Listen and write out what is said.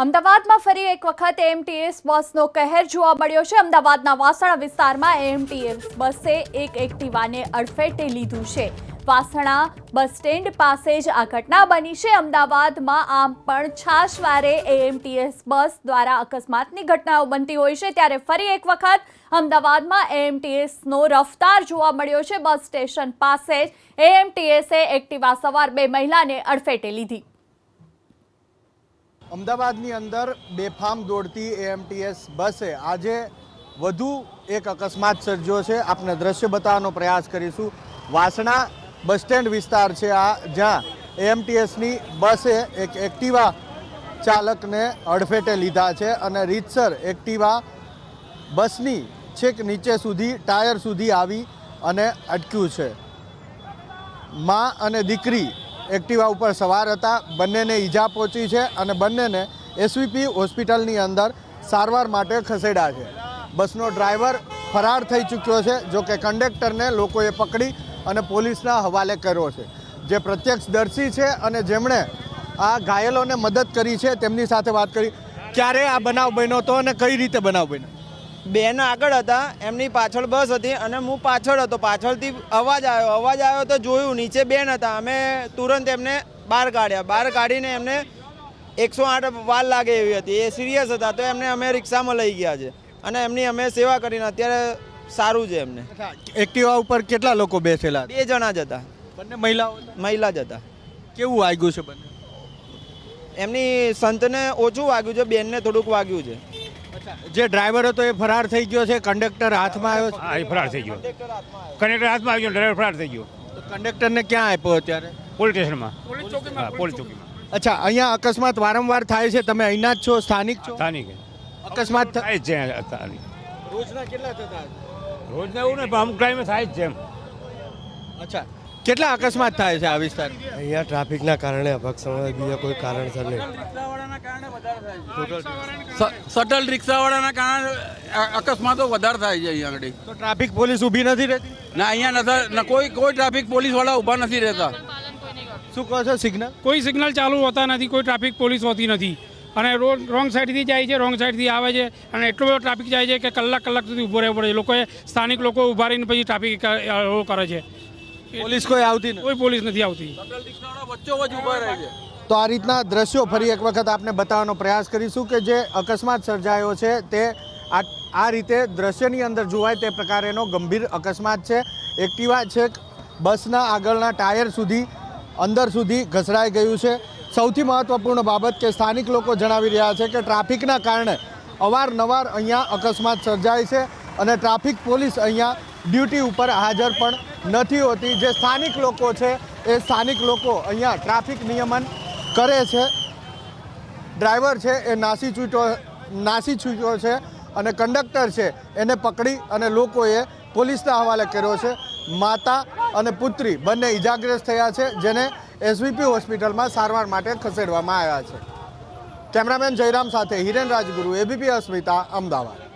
અમદાવાદમાં ફરી એક વખત એમટીએસ બસનો કહેર જોવા મળ્યો છે. અમદાવાદના વાસણા વિસ્તારમાં એમટીએસ બસે એક એક્ટિવાને અડફેટે લીધું છે. વાસણા બસ સ્ટેન્ડ પાસે જ આ ઘટના બની છે. અમદાવાદમાં આમ પણ છાશવારે એએમટીએસ બસ દ્વારા અકસ્માતની ઘટનાઓ બનતી હોય છે. ત્યારે ફરી એક વખત અમદાવાદમાં એએમટીએસનો રફતાર જોવા મળ્યો છે. બસ સ્ટેશન પાસે જ એએમટીએસે એક્ટિવા સવાર બે મહિલાને અડફેટે લીધી. અમદાવાદની અંદર બેફામ દોડતી એએમટીએસ બસે આજે વધુ એક અકસ્માત સર્જ્યો છે. આપને દ્રશ્ય બતાવવાનો પ્રયાસ કરીશું. વાસણા બસ સ્ટેન્ડ વિસ્તાર છે આ, જ્યાં એએમટીએસની બસે એક એક્ટિવા ચાલકને અડફેટે લીધા છે અને રીતસર એક્ટિવા બસની છેક નીચે સુધી, ટાયર સુધી આવી અને અટક્યું છે. માં અને દીકરી એક્ટિવા ઉપર સવાર હતા. બંનેને ઈજા પહોંચી છે અને બંનેને એસવીપી હોસ્પિટલની અંદર સારવાર માટે ખસેડ્યા છે. બસનો ડ્રાઈવર ફરાર થઈ ચૂક્યો છે, જો કે કંડક્ટરને લોકોએ પકડી અને પોલીસના હવાલે કર્યો છે. જે પ્રત્યક્ષદર્શી છે અને જેમણે આ ઘાયલોને મદદ કરી છે, તેમની સાથે વાત કરી. ક્યારે આ બનાવ બન્યો હતો અને કઈ રીતે બનાવ બન્યો? બેન આગળ હતા એમની પાછળ બસ હતી અને હું પાછળ હતો. પાછળથી અવાજ આવ્યો અવાજ આવ્યો તો જોયું નીચે બેન હતા. અમે તુરંત એમને બહાર કાઢ્યા. બહાર કાઢીને એમને એકસો આઠ વાર લાગે એવી હતી. એ સિરિયસ હતા તો એમને અમે રિક્ષામાં લઈ ગયા છે. અને એમની અમે સેવા કરીને અત્યારે સારું છે એમને. એક્ટિવા ઉપર કેટલા લોકો બેસેલા? બે જણા જ હતા. બંને મહિલાઓ મહિલા જ હતા. કેવું વાગ્યું છે બંને? એમની સંતને ઓછું વાગ્યું છે બેનને થોડુંક વાગ્યું છે. જે ડ્રાઈવર હતો એ ફરાર થઈ ગયો છે કંડક્ટર હાથમાં આવ્યો હા એ ફરાર થઈ ગયો. કંડક્ટર હાથમાં આવી ગયો ડ્રાઈવર ફરાર થઈ ગયો. કંડક્ટરને ક્યાં આપ્યો અત્યારે? પોલીસ સ્ટેશનમાં. પોલીસ ચોકીમાં અચ્છા અહીંયા અકસ્માત વારંવાર થાય છે તમે અહીંના જ છો સ્થાનિક છો? સ્થાનિક. અકસ્માત થાય જ છે રોજના કેટલા થતા રોજના એવું ને પણ અમુક ટાઈમે થાય જ છે એમ. અચ્છા. કેટલા અકસ્માત થાય છે આ વિસ્તાર અહીંયા ટ્રાફિકના કારણે અભક્ષણ બીજા કોઈ કારણસર નહીં સટલ રિક્ષાવાળાના કારણે અકસ્માતો વધારે થાય છે અહીંયા આગળ તો ટ્રાફિક પોલીસ ઊભી નથી રહેતી ના અહીંયા નથી કોઈ કોઈ ટ્રાફિક પોલીસવાળા ઊભા નથી રહેતા શું કહો છો સિગ્નલ કોઈ સિગ્નલ ચાલુ હોતા નથી કોઈ ટ્રાફિક પોલીસ હોતી નથી અને રોડ રોંગ સાઈડથી જાય છે રોંગ સાઈડથી આવે છે અને એટલો બધો ટ્રાફિક જાય છે કે કલાક કલાક સુધી ઊભો રહેવું પડે છે લોકોએ સ્થાનિક લોકો ઊભા રહીને પછી ટ્રાફિક કરે છે પોલીસ કોઈ આવતી કોઈ પોલીસ નથી આવતી. તો આ રીતના દ્રશ્યો ફરી એક વખત આપને બતાવવાનો પ્રયાસ કરીશું કે જે અકસ્માત સર્જાયો છે તે આ આ રીતે દ્રશ્યની અંદર જોવાય તે પ્રકારેનો ગંભીર અકસ્માત છે. એક્ટિવા છેક બસના આગળના ટાયર સુધી અંદર સુધી ઘસડાઈ ગયું છે. સૌથી મહત્વપૂર્ણ બાબત કે સ્થાનિક લોકો જણાવી રહ્યા છે કે ટ્રાફિકના કારણે અવારનવાર અહીંયા અકસ્માત સર્જાય છે અને ટ્રાફિક પોલીસ અહીંયા ડ્યુટી ઉપર હાજર પણ નથી હોતી. જે સ્થાનિક લોકો છે, એ સ્થાનિક લોકો અહીંયા ટ્રાફિક નિયમન કરે છે. ડ્રાઈવર છે, એ નાસી છૂટ્યો નાસી છૂટ્યો છે અને કંડક્ટર છે, એને પકડી અને લોકોએ પોલીસના હવાલે કર્યો છે. માતા અને પુત્રી બંને ઇજાગ્રસ્ત થયા છે, જેને એસવીપી હોસ્પિટલમાં સારવાર માટે ખસેડવામાં આવ્યા છે. કેમેરામેન જયરામ સાથે હિરેન રાજગુરુ એબીપી અસ્મિતા, અમદાવાદ.